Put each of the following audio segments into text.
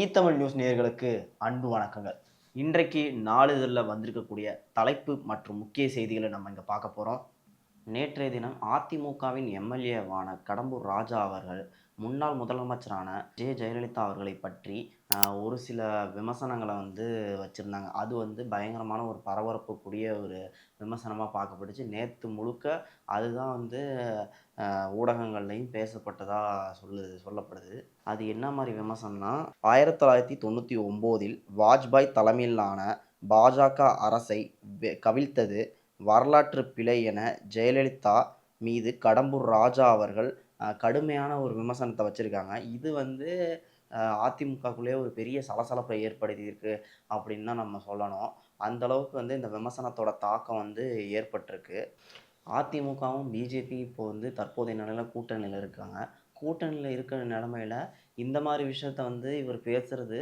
ஈத்தமிழ் news நேர்களுக்கு அன்பு வணக்கங்கள். இன்றைக்கு நாளிதழில் வந்திருக்கக்கூடிய தலைப்பு மற்றும் முக்கிய செய்திகளை நம்ம இங்கே பார்க்க போகிறோம் நேற்றைய தினம் அதிமுகவின் எம்எல்ஏவான கடம்பூர் ராஜா அவர்கள் முன்னாள் முதலமைச்சரான ஜெ. ஜெயலலிதா அவர்களை பற்றி ஒரு சில விமர்சனங்களை வந்து வச்சுருந்தாங்க. அது வந்து பயங்கரமான ஒரு பரபரப்புக்குரிய ஒரு விமர்சனமாக பார்க்கப்பட்டுச்சு. நேற்று முழுக்க அதுதான் வந்து ஊடகங்கள்லையும் பேசப்பட்டதாக சொல்லு சொல்லப்படுது. அது என்ன மாதிரி விமர்சனம்னா ஆயிரத்தி தொள்ளாயிரத்தி தொண்ணூற்றி ஒம்போதில் வாஜ்பாய் தலைமையிலான பாஜக அரசை கவிழ்த்தது வரலாற்று பிழை என ஜெயலலிதா மீது கடம்பூர் ராஜா அவர்கள் கடுமையான ஒரு விமர்சனத்தை வச்சுருக்காங்க. இது வந்து அதிமுகக்குள்ளேயே ஒரு பெரிய சலசலப்பை ஏற்படுத்தியிருக்கு அப்படின்னு தான் நம்ம சொல்லணும். அந்த அளவுக்கு வந்து இந்த விமர்சனத்தோட தாக்கம் வந்து ஏற்பட்டிருக்கு. அதிமுகவும் பிஜேபி இப்போ வந்து தற்போதைய நிலையில் கூட்டணியில் இருக்காங்க. கூட்டணியில் இருக்கிற நிலமையில இந்த மாதிரி விஷயத்த வந்து இவர் பேசுறது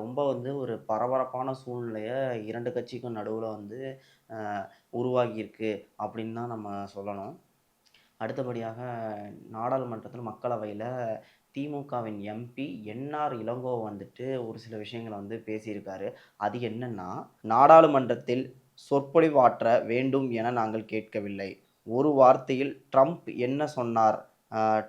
ரொம்ப வந்து ஒரு பரபரப்பான சூழ்நிலையை இரண்டு கட்சிக்கும் நடுவில் வந்து உருவாகியிருக்கு அப்படின்னு தான் நம்ம சொல்லணும். அடுத்தபடியாக நாடாளுமன்றத்தில் மக்களவையில் திமுகவின் எம்பி என்ஆர் இளங்கோ வந்துட்டு ஒரு சில விஷயங்களை வந்து பேசியிருக்காரு. அது என்னன்னா நாடாளுமன்றத்தில் சொற்பொழிவாற்ற வேண்டும் என நாங்கள் கேட்கவில்லை. ஒரு வார்த்தையில் ட்ரம்ப் என்ன சொன்னார்?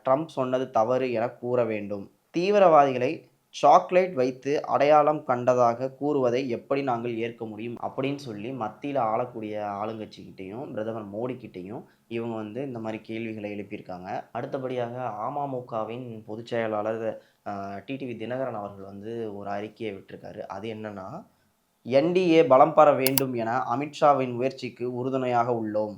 ட்ரம்ப் சொன்னது தவறு என கூற வேண்டும். தீவிரவாதிகளை சாக்லேட் வைத்து அடையாளம் கண்டதாக கூறுவதை எப்படி நாங்கள் ஏற்க முடியும் அப்படின்னு சொல்லி மத்தியில் ஆளக்கூடிய ஆளுங்கட்சிக்கிட்டேயும் பிரதமர் மோடி கிட்டேயும் இவங்க வந்து இந்த மாதிரி கேள்விகளை எழுப்பியிருக்காங்க அடுத்தபடியாக அமமுகவின் பொதுச் செயலாளர் டிடிவி தினகரன் அவர்கள் வந்து ஒரு அறிக்கையை விட்டிருக்காரு அது என்னன்னா என்டிஏ பலம் பெற வேண்டும் என அமித்ஷாவின் முயற்சிக்கு உறுதுணையாக உள்ளோம்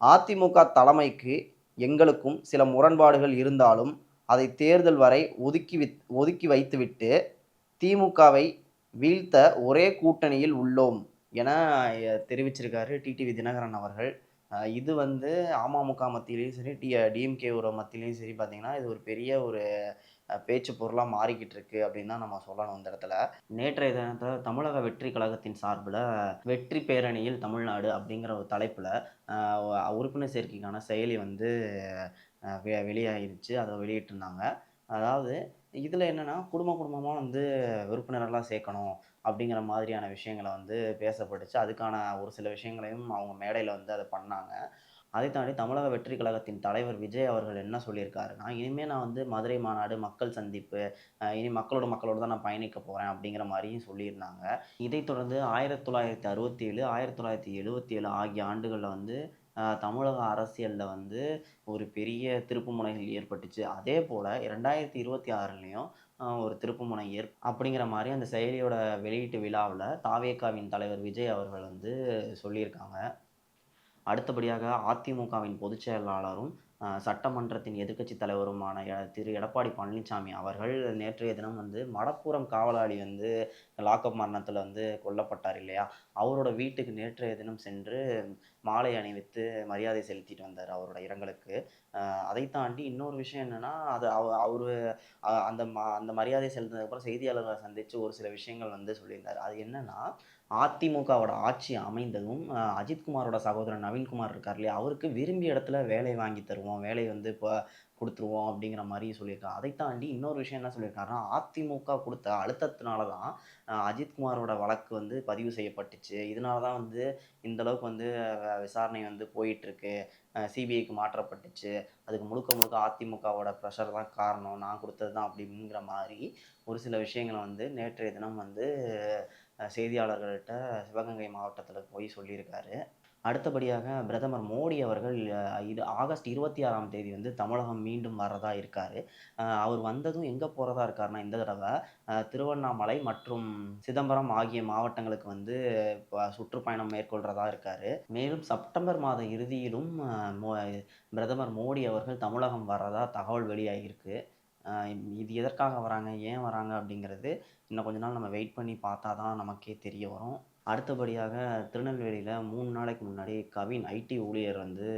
அதிமுக தலைமைக்கு எங்களுக்கும் சில முரண்பாடுகள் இருந்தாலும் அதை தேர்தல் வரை ஒதுக்கி வித் ஒதுக்கி வைத்துவிட்டு திமுகவை வீழ்த்த ஒரே கூட்டணியில் உள்ளோம் என தெரிவிச்சிருக்காரு டிடிவி தினகரன் அவர்கள். இது வந்து அமமுக மத்தியிலையும் சரி டி டிஎம்கே ஒரு மத்தியிலையும் சரி பார்த்தீங்கன்னா இது ஒரு பெரிய ஒரு பேச்சு பொருளாக மாறிக்கிட்டு இருக்கு அப்படின்னு தான் நம்ம சொல்லணும் இந்த இடத்துல. நேற்றைய தினத்தில் தமிழக வெற்றி கழகத்தின் சார்பில் வெற்றி பேரணியில் தமிழ்நாடு அப்படிங்கிற ஒரு தலைப்பில் உறுப்பினர் சேர்க்கைக்கான செயலி வந்து வெ வெளியாகிருச்சு அதை வெளியிட்டிருந்தாங்க. அதாவது இதில் என்னென்னா குடும்ப குடும்பமாக வந்து உறுப்பினரெல்லாம் சேர்க்கணும் அப்படிங்கிற மாதிரியான விஷயங்களை வந்து பேசப்பட்டுச்சு. அதுக்கான ஒரு சில விஷயங்களையும் அவங்க மேடையில் வந்து அதை பண்ணாங்க. அதை தாண்டி தமிழக வெற்றி கழகத்தின் தலைவர் விஜய் அவர்கள் என்ன சொல்லியிருக்காருன்னா இனிமேல் நான் வந்து மதுரை மாநாடு மக்கள் சந்திப்பு இனி மக்களோட மக்களோட தான் நான் பயணிக்க போகிறேன் அப்படிங்கிற மாதிரியும் சொல்லியிருந்தாங்க. இதைத் தொடர்ந்து ஆயிரத்தி தொள்ளாயிரத்தி அறுபத்தி ஏழு ஆயிரத்தி தொள்ளாயிரத்தி எழுபத்தி ஏழு ஆகிய ஆண்டுகளில் வந்து தமிழக அரசியலில் வந்து ஒரு பெரிய திருப்புமுனைகள் ஏற்பட்டுச்சு. அதே போல் ரெண்டாயிரத்தி இருபத்தி ஆறுலேயும் ஒரு திருப்புமுனை ஏற் அப்படிங்கிற மாதிரி அந்த செயலியோட வெளியீட்டு விழாவில் தாவேக்காவின் தலைவர் விஜய் அவர்கள் வந்து சொல்லியிருக்காங்க. அடுத்தபடியாக அதிமுகவின் பொதுச் செயலாளரும் சட்டமன்றத்தின் எதிர்க்கட்சி தலைவருமான திரு. எடப்பாடி பழனிசாமி அவர்கள் நேற்றைய தினம் வந்து மடப்புறம் காவலாளி வந்து லாக்அப் மரணத்தில் வந்து கொல்லப்பட்டார் இல்லையா? அவரோட வீட்டுக்கு நேற்றைய தினம் சென்று மாலை அணிவித்து மரியாதை செலுத்திட்டு வந்தார் அவரோட இரங்கலுக்கு. அதை தாண்டி இன்னொரு விஷயம் என்னன்னா அது அவ அவர் அந்த ம அந்த மரியாதை செலுத்தினதுக்கப்புறம் செய்தியாளர்களை சந்தித்து ஒரு சில விஷயங்கள் வந்து சொல்லியிருந்தார். அது என்னன்னா அதிமுகவோட ஆட்சி அமைந்ததும் அஜித்குமாரோட சகோதரன் நவீன்குமார் இருக்கார் இல்லையா? அவருக்கு விரும்பிய இடத்துல வேலை வாங்கி தருவோம் வேலை வந்து இப்போ கொடுத்துருவோம் அப்படிங்கிற மாதிரி சொல்லியிருக்காங்க அதை தாண்டி இன்னொரு விஷயம் என்ன சொல்லியிருக்காருன்னா அதிமுக கொடுத்த அழுத்தத்தினால தான் அஜித்குமாரோட வழக்கு வந்து பதிவு செய்யப்பட்டுச்சு. இதனால தான் வந்து இந்த அளவுக்கு வந்து விசாரணை வந்து போயிட்டுருக்கு. சிபிஐக்கு மாற்றப்பட்டுச்சு. அதுக்கு முழுக்க முழுக்க அதிமுகவோட ப்ரெஷர் தான் காரணம். நான் கொடுத்தது தான் அப்படிங்கிற மாதிரி ஒரு சில விஷயங்களை வந்து நேற்றைய தினம் வந்து செய்தியாளர்கள்ட்ட சிவகங்கை மாவட்டத்தில் போய் சொல்லியிருக்காரு. அடுத்தபடியாக பிரதமர் மோடி அவர்கள் இது ஆகஸ்ட் இருபத்தி ஆறாம் தேதி வந்து தமிழகம் மீண்டும் வர்றதா இருக்காரு. அவர் வந்ததும் எங்கே போகிறதா இருக்காருன்னா இந்த தடவை திருவண்ணாமலை மற்றும் சிதம்பரம் ஆகிய மாவட்டங்களுக்கு வந்து சுற்றுப்பயணம் மேற்கொள்றதா இருக்காரு. மேலும் செப்டம்பர் மாத இறுதியிலும் மோ- பிரதமர் மோடி அவர்கள் தமிழகம் வர்றதா தகவல் வெளியாகியிருக்கு. இது எதற்காக வராங்க ஏன் வராங்க அப்படிங்கிறது இன்னும் கொஞ்ச நாள் நம்ம வெயிட் பண்ணி பார்த்தா தான் நமக்கே தெரிய வரும். அடுத்தபடியாக திருநெல்வேலியில் மூணு நாளைக்கு முன்னாடி கவின் ஐடி ஊழியர் வந்து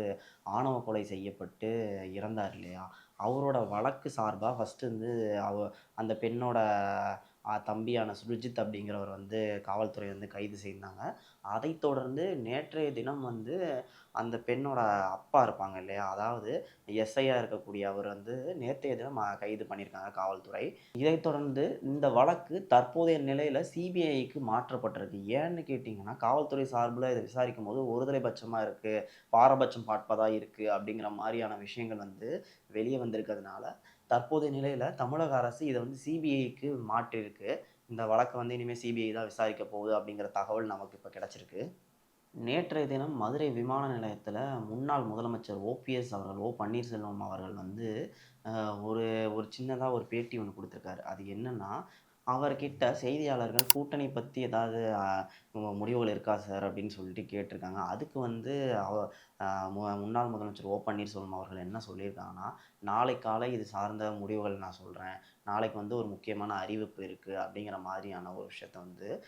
ஆணவ கொலை செய்யப்பட்டு இறந்தார் இல்லையா? அவரோட வழக்கு சார்பாக ஃபஸ்ட்டு வந்து அவ அந்த பெண்ணோட தம்பியான சுர்ஜித் அப்படிங்கிறவர் வந்து காவல்துறை வந்து கைது செய்தாங்க. அதைத் தொடர்ந்து நேற்றைய தினம் வந்து அந்த பெண்ணோட அப்பா இருப்பாங்க இல்லையா? அதாவது எஸ்ஐயாக இருக்கக்கூடிய அவர் வந்து நேற்றைய தினம் கைது பண்ணியிருக்காங்க காவல்துறை. இதைத் தொடர்ந்து இந்த வழக்கு தற்போதைய நிலையில் சிபிஐக்கு மாற்றப்பட்டிருக்கு. ஏன்னு கேட்டிங்கன்னா காவல்துறை சார்பில் இதை விசாரிக்கும் போது ஒருதலை பட்சமாக இருக்குது பாரபட்சம் பார்ப்பதாக இருக்குது அப்படிங்கிற மாதிரியான விஷயங்கள் வந்து வெளியே வந்திருக்கிறதுனால தற்போதைய நிலையில் தமிழக அரசு இதை வந்து சிபிஐக்கு மாற்றிருக்கு இந்த வழக்கை வந்து இனிமேல் சிபிஐ தான் விசாரிக்க போகுது அப்படிங்கிற தகவல் நமக்கு இப்போ கிடச்சிருக்கு. நேற்றைய தினம் மதுரை விமான நிலையத்தில் முன்னாள் முதலமைச்சர் ஓபிஎஸ் அவர்கள் ஓ பன்னீர்செல்வம் அவர்கள் வந்து ஒரு ஒரு சின்னதாக ஒரு பேட்டி ஒன்று கொடுத்துருக்காரு. அது என்னென்னா அவர்கிட்ட செய்தியாளர்கள் கூட்டணி பற்றி ஏதாவது முடிவுகள் இருக்கா சார்? அப்படின்னு சொல்லிட்டு கேட்டிருக்காங்க. அதுக்கு வந்து அவ மு- முன்னாள் முதலமைச்சர் ஓ பன்னீர்செல்வம் அவர்கள் என்ன சொல்லியிருக்காங்கன்னா நாளை காலை இது சார்ந்த முடிவுகள் நான் சொல்கிறேன் நாளைக்கு வந்து ஒரு முக்கியமான அறிவிப்பு இருக்குது அப்படிங்கிற மாதிரியான ஒரு விஷயத்த வந்து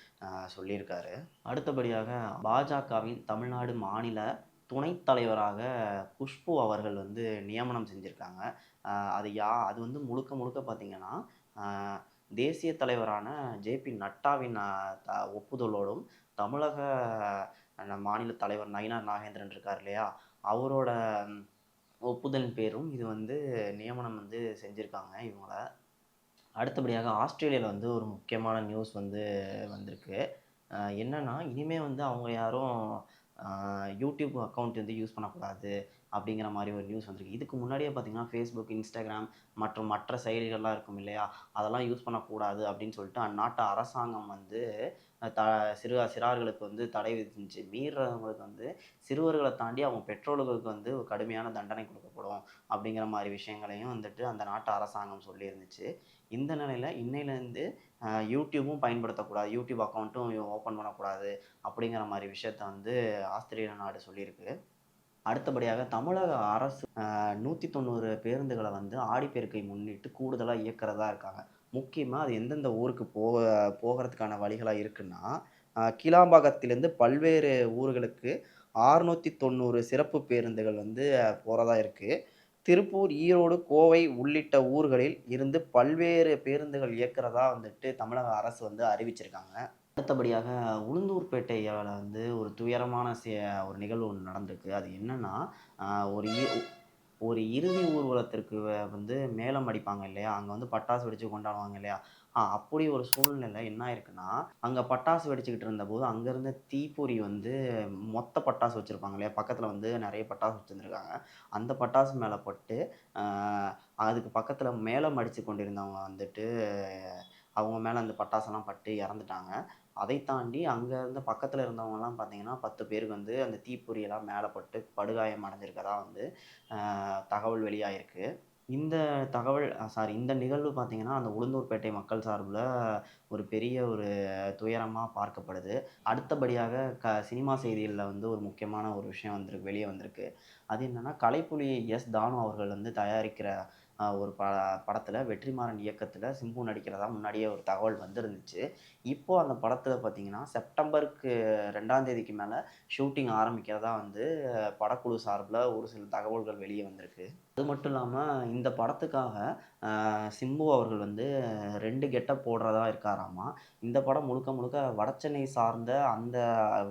சொல்லியிருக்காரு. அடுத்தபடியாக பாஜகவின் தமிழ்நாடு மாநில துணைத் தலைவராக குஷ்பு அவர்கள் வந்து நியமனம் செஞ்சுருக்காங்க. அது யா அது வந்து முழுக்க முழுக்க பார்த்தீங்கன்னா தேசிய தலைவரான ஜேபி நட்டாவின் த- ஒப்புதலோடும் தமிழக மாநில தலைவர் நயினார் நாகேந்திரன் இருக்கார் இல்லையா? அவரோட ஒப்புதலின் பேரும் இது வந்து நியமனம் வந்து செஞ்சுருக்காங்க இவங்கள. அடுத்தபடியாக ஆஸ்திரேலியாவில் வந்து ஒரு முக்கியமான நியூஸ் வந்து வந்திருக்கு. என்னென்னா இனிமேல் இனிமே வந்து அவங்க யாரும் யூடியூப் அக்கௌண்ட் வந்து யூஸ் பண்ணக்கூடாது. அப்படிங்கிற மாதிரி ஒரு நியூஸ் வந்திருக்கு. இதுக்கு முன்னாடியே பார்த்தீங்கன்னா ஃபேஸ்புக் இன்ஸ்டாகிராம் மற்றும் மற்ற செயலிகள்லாம் இருக்கும் இல்லையா? அதெல்லாம் யூஸ் பண்ணக்கூடாது அப்படின்னு சொல்லிட்டு அந்நாட்டு அரசாங்கம் வந்து த சிறு சிறார்களுக்கு வந்து தடை விதிச்சு மீறுறவங்களுக்கு வந்து சிறுவர்களை தாண்டி அவங்க பெற்றோர்களுக்கு வந்து ஒரு கடுமையான தண்டனை கொடுக்கப்படும் அப்படிங்கிற மாதிரி விஷயங்களையும் வந்துட்டு அந்த நாட்டு அரசாங்கம் சொல்லியிருந்துச்சு. இந்த நிலையில் இன்னையிலேருந்து யூடியூப்பும் பயன்படுத்தக்கூடாது யூடியூப் அக்கௌண்ட்டும் ஓப்பன் பண்ணக்கூடாது அப்படிங்கிற மாதிரி விஷயத்த வந்து ஆஸ்திரேலிய நாடு சொல்லியிருக்கு. அடுத்தபடியாக தமிழக அரசு நூற்றி தொண்ணூறு பேருந்துகளை வந்து ஆடிப்பெருக்கை முன்னிட்டு கூடுதலாக இயக்கிறதா இருக்காங்க. முக்கியமாக அது எந்தெந்த ஊருக்கு போக போகிறதுக்கான வழிகளாக இருக்குன்னா ஆஹ் கிளாம்பாக்கத்திலேருந்து பல்வேறு ஊர்களுக்கு ஆறுநூற்றி தொண்ணூறு சிறப்பு பேருந்துகள் வந்து போகிறதா இருக்குது திருப்பூர் ஈரோடு கோவை உள்ளிட்ட ஊர்களில் இருந்து பல்வேறு பேருந்துகள் இயக்கிறதா வந்துட்டு தமிழக அரசு வந்து அறிவிச்சிருக்காங்க. அடுத்தபடியாக உளுந்தூர்பேட்டையில் வந்து ஒரு துயரமான சே ஒரு நிகழ்வு ஒன்று நடந்திருக்கு. அது என்னன்னா ஒரு இ- ஒரு இறுதி ஊர்வலத்திற்கு வந்து மேளம் அடிப்பாங்க இல்லையா? அங்கே வந்து பட்டாசு வெடித்து கொண்டாடுவாங்க இல்லையா? அப்படி ஒரு சூழ்நிலை என்ன ஆயிருக்குன்னா அங்கே பட்டாசு வெடிச்சுக்கிட்டு இருந்தபோது அங்கேருந்த தீப்பொறி வந்து மொத்த பட்டாசு வச்சுருப்பாங்க இல்லையா? பக்கத்தில் வந்து நிறைய பட்டாசு வச்சுருந்துருக்காங்க. அந்த பட்டாசு மேலே பட்டு அதுக்கு பக்கத்தில் மேளம் அடித்து கொண்டிருந்தவங்க வந்துட்டு அவங்க மேலே அந்த பட்டாசெல்லாம் பட்டு இறந்துட்டாங்க. அதை தாண்டி அங்கே இருந்த பக்கத்தில் இருந்தவங்கலாம் பார்த்தீங்கன்னா பத்து பேருக்கு வந்து அந்த தீப்பொறியெல்லாம் மேலே பட்டு படுகாயம் அடைஞ்சிருக்கதா வந்து தகவல் வெளியாயிருக்கு. இந்த தகவல் சாரி இந்த நிகழ்வு பார்த்தீங்கன்னா அந்த உளுந்தூர்பேட்டை மக்கள் சார்பில் ஒரு பெரிய ஒரு துயரமாக பார்க்கப்படுது. அடுத்தபடியாக க சினிமா செய்திகளில் வந்து ஒரு முக்கியமான ஒரு விஷயம் வந்திருக்கு வெளியே வந்திருக்கு. அது என்னென்னா கலைப்புலி எஸ் தானு அவர்கள் வந்து தயாரிக்கிற ஒரு ப படத்தில் வெற்றிமாறன் இயக்கத்தில் சிம்பு நடிக்கிறதா முன்னாடியே ஒரு தகவல் வந்திருந்துச்சு. இப்போ அந்த படத்தில் பார்த்தீங்கன்னா செப்டம்பருக்கு ரெண்டாம் தேதிக்கு மேலே ஷூட்டிங் ஆரம்பிக்கிறதா வந்து படக்குழு சார்பில் ஒரு சில தகவல்கள் வெளியே வந்திருக்கு. அது மட்டும் இல்லாமல் இந்த படத்துக்காக சிம்பு அவர்கள் வந்து ரெண்டு கெட்டப் போடுறதா இருக்காராமா? இந்த படம் முழுக்க முழுக்க வடச்சென்னை சார்ந்த அந்த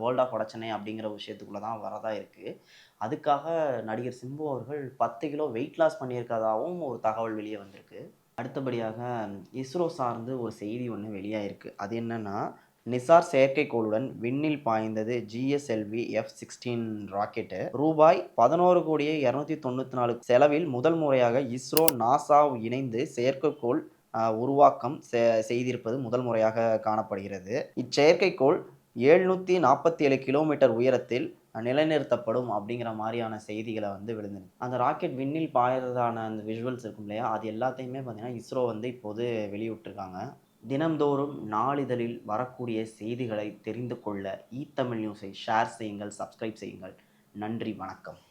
வேர்ல்ட் ஆஃப் வடச்சென்னை அப்படிங்கிற விஷயத்துக்குள்ளே தான் வரதா இருக்குது அதுக்காக நடிகர் சிம்பு அவர்கள் பத்து கிலோ வெயிட் லாஸ் பண்ணியிருக்கதாகவும் ஒரு தகவல் வெளியே வந்திருக்கு. அடுத்தபடியாக இஸ்ரோ சார்ந்து ஒரு செய்தி ஒன்று வெளியாகிருக்கு அது என்னன்னா நிசார் செயற்கைக்கோளுடன் விண்ணில் பாய்ந்தது ஜிஎஸ்எல்வி எஃப் சிக்ஸ்டீன் ராக்கெட்டு. ரூபாய் பதினோரு கோடியே இரநூத்தி தொண்ணூற்றி நாலு செலவில் முதல் முறையாக இஸ்ரோ நாசா இணைந்து செயற்கைக்கோள் உருவாக்கம் செ- செய்திருப்பது முதல் முறையாக காணப்படுகிறது. இச்செயற்கைக்கோள் எழுநூற்றி நாற்பத்தி ஏழு கிலோமீட்டர் உயரத்தில் நிலைநிறுத்தப்படும் அப்படிங்கிற மாதிரியான செய்திகளை வந்து விழுந்தது. அந்த ராக்கெட் விண்ணில் பாயறதான அந்த விஷுவல்ஸ் இருக்கும் இல்லையா? அது எல்லாத்தையுமே பார்த்தீங்கன்னா இஸ்ரோ வந்து இப்போது வெளியிட்டிருக்காங்க. தினம்தோறும் நாளிதழில் வரக்கூடிய செய்திகளை தெரிந்து கொள்ள இ தமிழ் நியூஸை ஷேர் செய்யுங்கள் சப்ஸ்கிரைப் செய்யுங்கள். நன்றி வணக்கம்.